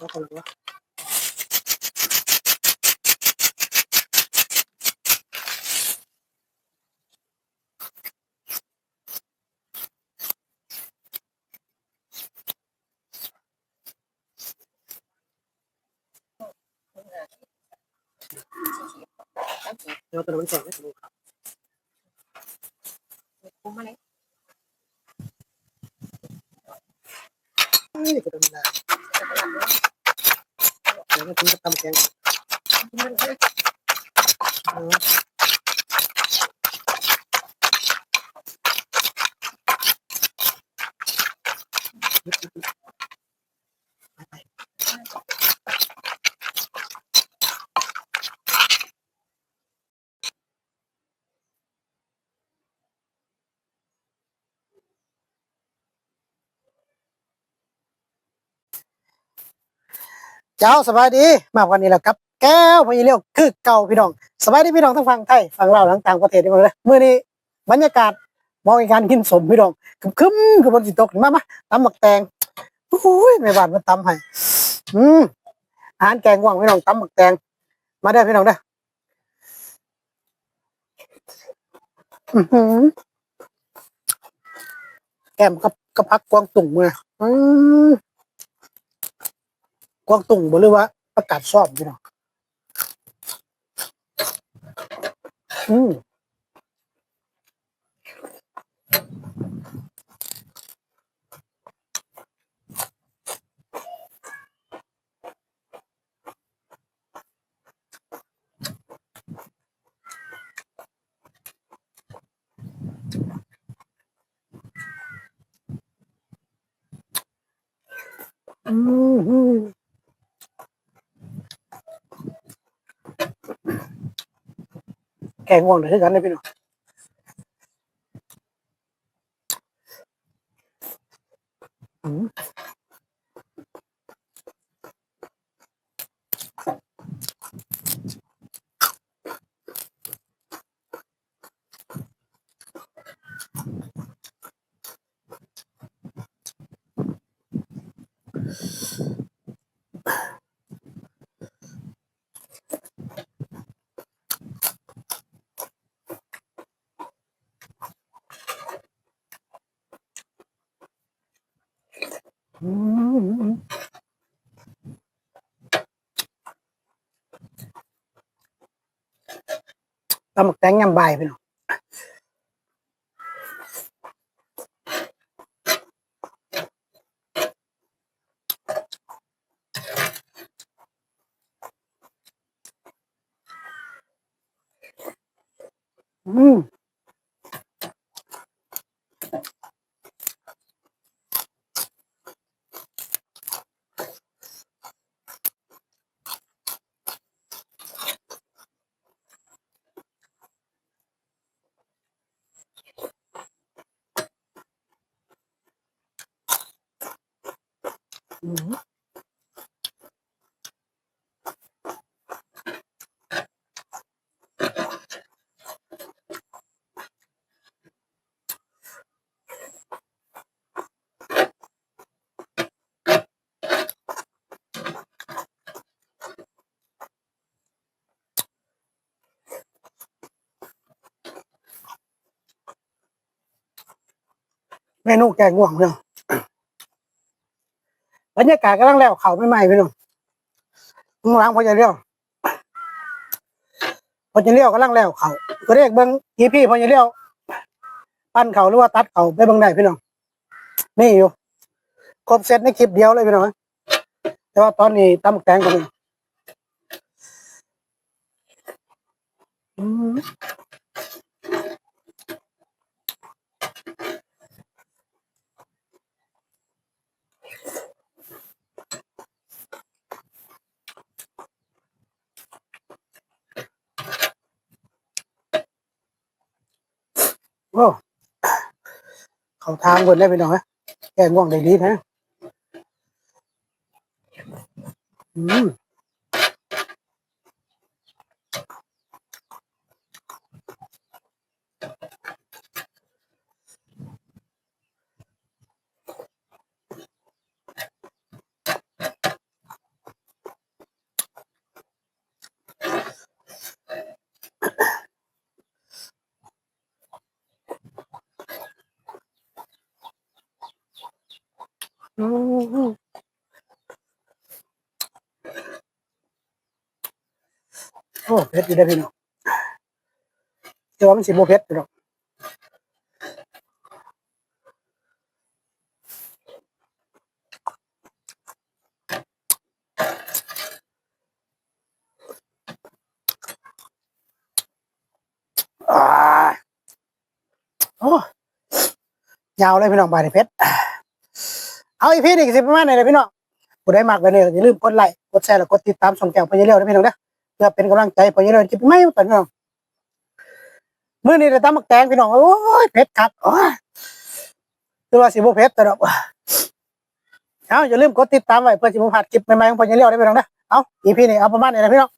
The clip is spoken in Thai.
ก็คนละวะเดี๋ยวตัวนั้ นมันแข็งนะดูครับ คุ้มมาเลย เฮ้ยกระโดดได้เดี๋ยวมากินกับตำแกงเออ เจ้าสบายดีมากกว่านี้แหละครับ แก้วพญเลี้ยวคือเก่าพี่น้องสบายดีพี่น้องทั้งฝั่งไทยฝั่งลาทั้งต่างประเทศที่มาเลยเมื่อนี้บรรยากาศมองการกินสมพี่น้องคึมๆคือบนสิตกมามาตำหมักแตงโอ้ยแม่บานมันตำให้อืมอาหารแกงว่างพี่น้องตำหมักแตง มาได้พี่น้องเด้ออื้อหือแก้มกับกับพักกวางตุ่งมืออืม กวางตุ่งบอกเลยว่าประกาศซ่อมพี่น้องอืมอืม แกงว่างเดี๋ยวให้กันเลยพี่น้องอืม ตำหมักแตงยำใบายพี่น้องอืม อืมเมนูแกงง่วงพี่น้องบ รรยากาศกำลังแล้วเขาไม่ไหม้พี่น้องข้างหลังพอจะเลี้ยวพอจะเลี้ยวกำลังแล้วเขาก็เรียกเบิ้งอีพี่พอจะเลี้ยวปั้นเขาหรือว่าตัดเขาไปเบิ้งได้พี่น้องนี่อยู่ครบเซตในคลิปเดียวเลยพี่น้องแต่ว่าตอนนี้ตำหมกแตงกันเลย เขาทางคนได้ไปหน่อยแกงง่วงได้ดีนะ อืม โอ้เผ็ดอยู่ได้พี่น้องแต่ว่ามันสิบ่เผ็ดพี่น้องอ่าโอ้ยาวเลยพี่น้องบาดเผ็ด เอาอีพีนี่ก็สิประมาณไหนเลยพี่น้องผู้ใดมากไปเนี่ยอย่าลืมกดไลค์กดแชร์แล้วกดติดตามช่องแก้วพญเลี้ยวนะพี่น้องเด้อเพื่อเป็นกำลังใจพญเลี้ยวจะไปไม่ต่อพี่น้องมื้อนี้ได้ตำมักแตงพี่น้องโอ้ยเผ็ดคักโอ้ยคือว่าสิบ่เผ็ดแต่ดอกเอาอย่าลืมกดติดตามไว้เพื่อสิบ่พลาดคลิปใหม่ๆของพญเลี้ยวได้พี่น้องเด้อเอาอีพีนี้เอาประมาณนี้นะพี่น้อง